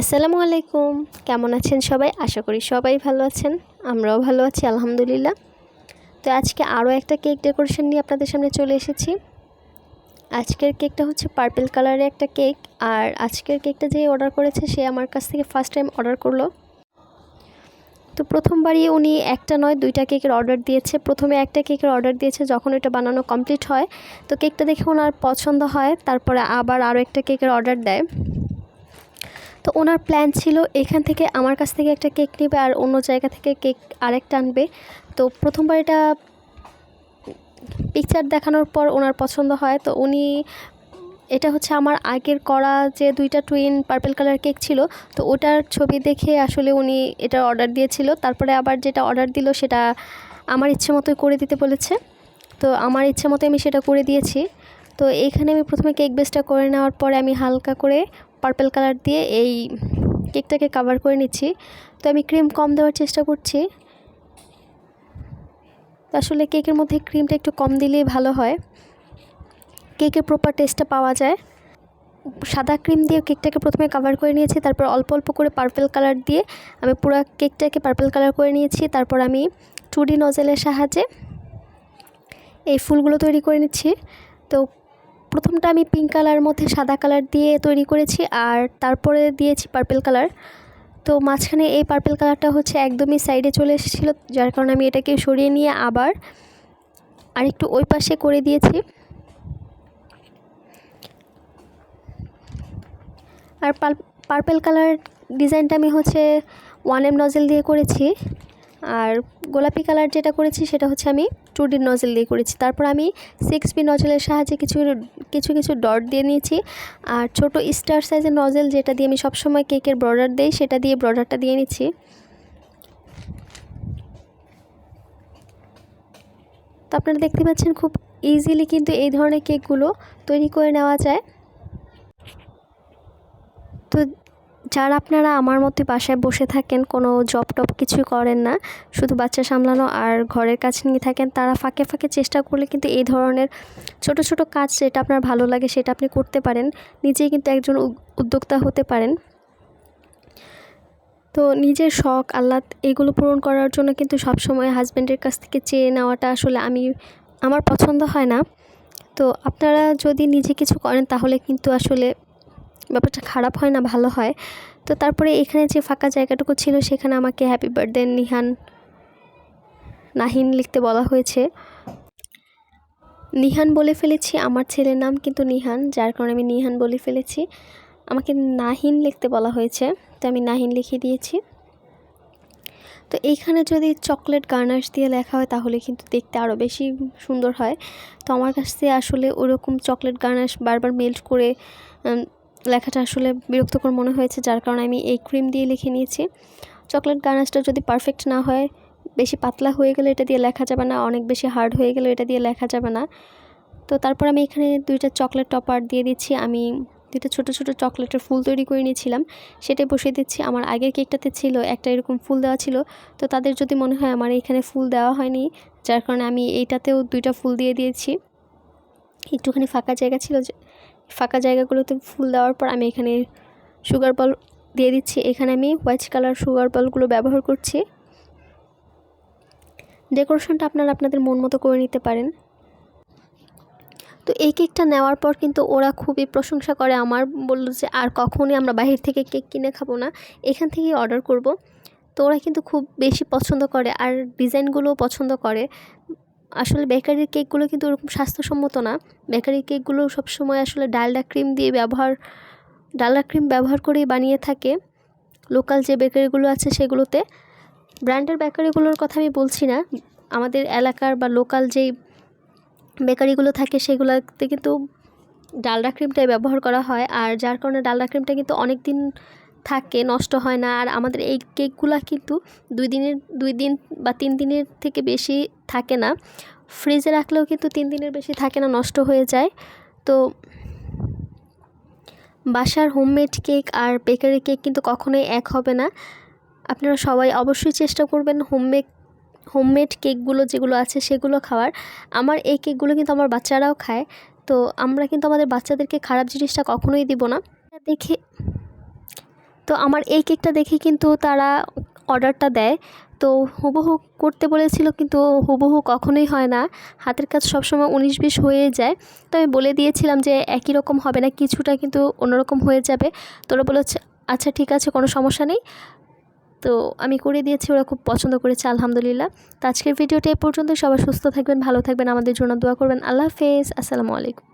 আসসালামু আলাইকুম। কেমন আছেন সবাই? আশা করি সবাই ভালো আছেন। আমরাও ভালো আছি, আলহামদুলিল্লাহ। তো আজকে আরও একটা কেক ডেকোরেশন নিয়ে আপনাদের সামনে চলে এসেছি। আজকের কেকটা হচ্ছে পার্পেল কালারের একটা কেক। আর আজকের কেকটা যে অর্ডার করেছে, সে আমার কাছ থেকে ফার্স্ট টাইম অর্ডার করল। তো প্রথমবারই উনি একটা নয়, দুইটা কেকের অর্ডার দিয়েছে। প্রথমে একটা কেকের অর্ডার দিয়েছে যখন এটা বানানো কমপ্লিট হয়। তো কেকটা দেখে ওনার পছন্দ হয়। তারপরে আবার আরও একটা কেকের অর্ডার দেয়। তো ওনার প্ল্যান ছিল এখান থেকে আমার কাছ থেকে একটা কেক নেবে আর অন্য জায়গা থেকে কেক আরেকটা আনবে। তো প্রথমবার এটা পিকচার দেখানোর পর ওনার পছন্দ হয়। তো উনি, এটা হচ্ছে আমার আগের করা যে দুইটা টুইন পার্পেল কালার কেক ছিল, তো ওটার ছবি দেখে আসলে উনি এটা অর্ডার দিয়েছিল। তারপরে আবার যেটা অর্ডার দিল সেটা আমার ইচ্ছে মতোই করে দিতে বলেছে। তো আমার ইচ্ছে মতো আমি সেটা করে দিয়েছি। তো এইখানে আমি প্রথমে কেক বেসটা করে নেওয়ার পরে আমি হালকা করে পার্পেল কালার দিয়ে এই কেকটাকে কাভার করে নিচ্ছি। তো আমি ক্রিম কম দেওয়ার চেষ্টা করছি। আসলে কেকের মধ্যে ক্রিমটা একটু কম দিলেই ভালো হয়। কেকের প্রপার টেস্টটা পাওয়া যায়। সাদা ক্রিম দিয়ে কেকটাকে প্রথমে কাভার করে নিয়েছি, তারপর অল্প অল্প করে পার্পেল কালার দিয়ে আমি পুরো কেকটাকে পার্পেল কালার করে নিয়েছি। তারপর আমি টুডি নজেলের সাহায্যে এই ফুলগুলো তৈরি করে নিচ্ছি। তো প্রথমটা আমি পিঙ্ক কালার মধ্যে সাদা কালার দিয়ে তৈরি করেছি আর তারপরে দিয়েছি পার্পেল কালার তো মাঝখানে এই পার্পেল কালারটা হচ্ছে একদমই সাইডে চলে এসেছিল, যার কারণে আমি এটাকে সরিয়ে নিয়ে আবার আরেকটু ওই পাশে করে দিয়েছি। আর পার্পেল কালার ডিজাইনটা আমি হচ্ছে ওয়ান এম নজেল দিয়ে করেছি। আর গোলাপি কালার যেটা করেছি সেটা হচ্ছে আমি টু ডি নজেল দিয়ে করেছি। তারপর আমি সিক্স বি নজেলের সাহায্যে কিছু কিছু কিছু ডট দিয়ে নিয়েছি। আর ছোট স্টার সাইজের নজেল যেটা দিয়ে আমি সবসময় কেকের বর্ডার দিই, সেটা দিয়ে বর্ডারটা দিয়ে নিচ্ছি। তো আপনারা দেখতে পাচ্ছেন খুব ইজিলি কিন্তু এই ধরনের কেকগুলো তৈরি করে নেওয়া যায়। তো যারা আপনারা আমার মতো বাসায় বসে থাকেন, কোনো জব টব কিছুই করেন না, শুধু বাচ্চা সামলানো আর ঘরের কাজ নিয়ে থাকেন, তারা ফাঁকে ফাঁকে চেষ্টা করলে কিন্তু এই ধরনের ছোট ছোট কাজ যেটা আপনার ভালো লাগে সেটা আপনি করতে পারেন, নিজেই কিন্তু একজন উদ্যোক্তা হতে পারেন। তো নিজের শখ, আহ্লাদ এগুলো পূরণ করার জন্য কিন্তু সবসময় হাজব্যান্ডের কাছ থেকে চেয়ে নেওয়াটা আসলে আমি, আমার পছন্দ হয় না। তো আপনারা যদি নিজে কিছু করেন তাহলে কিন্তু আসলে ব্যাপারটা খারাপ হয় না, ভালো হয়। তো তারপরে এখানে যে ফাঁকা জায়গাটুকু ছিল, সেখানে আমাকে হ্যাপি বার্থডে নিহান, নাহিন লিখতে বলা হয়েছে। নিহান বলে ফেলেছি, আমার ছেলের নাম কিন্তু নিহান, যার কারণে আমি নিহান বলে ফেলেছি। আমাকে নাহিন লিখতে বলা হয়েছে, তো আমি নাহিন লিখে দিয়েছি। তো এইখানে যদি চকলেট গার্নার্স দিয়ে লেখা হয়, তাহলে কিন্তু দেখতে আরও বেশি সুন্দর হয়। তো আমার কাছ আসলে ওরকম চকলেট গার্নার্স বারবার মেল্ট করে লেখাটা আসলে বিরক্তকর মনে হয়েছে, যার কারণে আমি এই ক্রিম দিয়ে লিখে নিয়েছি। চকলেট গার্নাসটা যদি পারফেক্ট না হয়, বেশি পাতলা হয়ে গেলে এটা দিয়ে লেখা যাবে না, অনেক বেশি হার্ড হয়ে গেলে এটা দিয়ে লেখা যাবে না। তো তারপর আমি এখানে দুইটা চকলেট টপার দিয়ে দিচ্ছি। আমি দুইটা ছোটো ছোটো চকলেটের ফুল তৈরি করে নিয়েছিলাম। সেটাই বসিয়ে দিচ্ছি। আমার আগের কেকটাতে ছিল, একটা এরকম ফুল দেওয়া ছিল। তো তাদের যদি মনে হয় আমার এখানে ফুল দেওয়া হয়নি, যার কারণে আমি এইটাতেও দুইটা ফুল দিয়ে দিয়েছি। একটুখানি ফাঁকা জায়গা ছিল ফাঁকা জায়গাগুলোতে ফুল দেওয়ার পর আমি এখানে সুগার বল দিয়ে দিচ্ছি। এখানে আমি হোয়াইট কালার সুগার বলগুলো ব্যবহার করছি। ডেকোরেশনটা আপনারা আপনাদের মন মতো করে নিতে পারেন। তো এই কেকটা নেওয়ার পর কিন্তু ওরা খুবই প্রশংসা করে আমার, বলল যে আর কখনই আমরা বাহির থেকে কেক কিনে খাব না। এখান থেকেই অর্ডার করব। তো ওরা কিন্তু খুব বেশি পছন্দ করে আর ডিজাইনগুলোও পছন্দ করে। আসলে বেকারির কেকগুলো কিন্তু ওরকম স্বাস্থ্যসম্মত না। বেকারির কেকগুলো সবসময় আসলে ডালডা ক্রিম দিয়ে ব্যবহার, ডালডা ক্রিম ব্যবহার করেই বানিয়ে থাকে। লোকাল যে বেকারিগুলো আছে সেগুলোতে। ব্র্যান্ডের বেকারিগুলোর কথা আমি বলছি না। আমাদের এলাকার বা লোকাল যেই বেকারিগুলো থাকে সেগুলোতে কিন্তু ডালডা ক্রিমটাই ব্যবহার করা হয়। আর যার কারণে ডালডা ক্রিমটা কিন্তু অনেক দিন থাকে, নষ্ট হয় না। আর আমাদের এই কেকগুলো কিন্তু দুই দিনের, দুই দিন বা তিন দিনের থেকে বেশি থাকে না। ফ্রিজে রাখলেও কিন্তু তিন দিনের বেশি থাকে না, নষ্ট হয়ে যায়। তো বাসার হোমমেড কেক আর বেকারি কেক কিন্তু কখনোই এক হবে না। আপনারা সবাই অবশ্যই চেষ্টা করবেন হোমমেড হোমমেড কেকগুলো যেগুলো আছে সেগুলো খাওয়ার। আমার এই কেকগুলো কিন্তু আমার বাচ্চারাও খায়। তো আমরা কিন্তু আমাদের বাচ্চাদেরকে খারাপ জিনিসটা কখনোই দিব না। দেখে তো আমার এই কেকটা দেখে কিন্তু তারা অর্ডারটা দেয়। তো হুবহু করতে বলেছিল কিন্তু হুবহু কখনোই হয় না। হাতের কাজ সবসময় উনিশ বিশ হয়ে যায়। তো আমি বলে দিয়েছিলাম যে একই রকম হবে না, কিছুটা কিন্তু অন্যরকম হয়ে যাবে। তো ওরা বলেছে আচ্ছা ঠিক আছে, কোনো সমস্যা নেই। তো আমি করে দিয়েছি, ওরা খুব পছন্দ করেছে, আলহামদুলিল্লাহ। তো আজকের ভিডিওটা এই পর্যন্ত সবাই সুস্থ থাকবেন, ভালো থাকবেন, আমাদের জন্য দোয়া করবেন। আল্লাহ হাফেজ। আসসালামু আলাইকুম।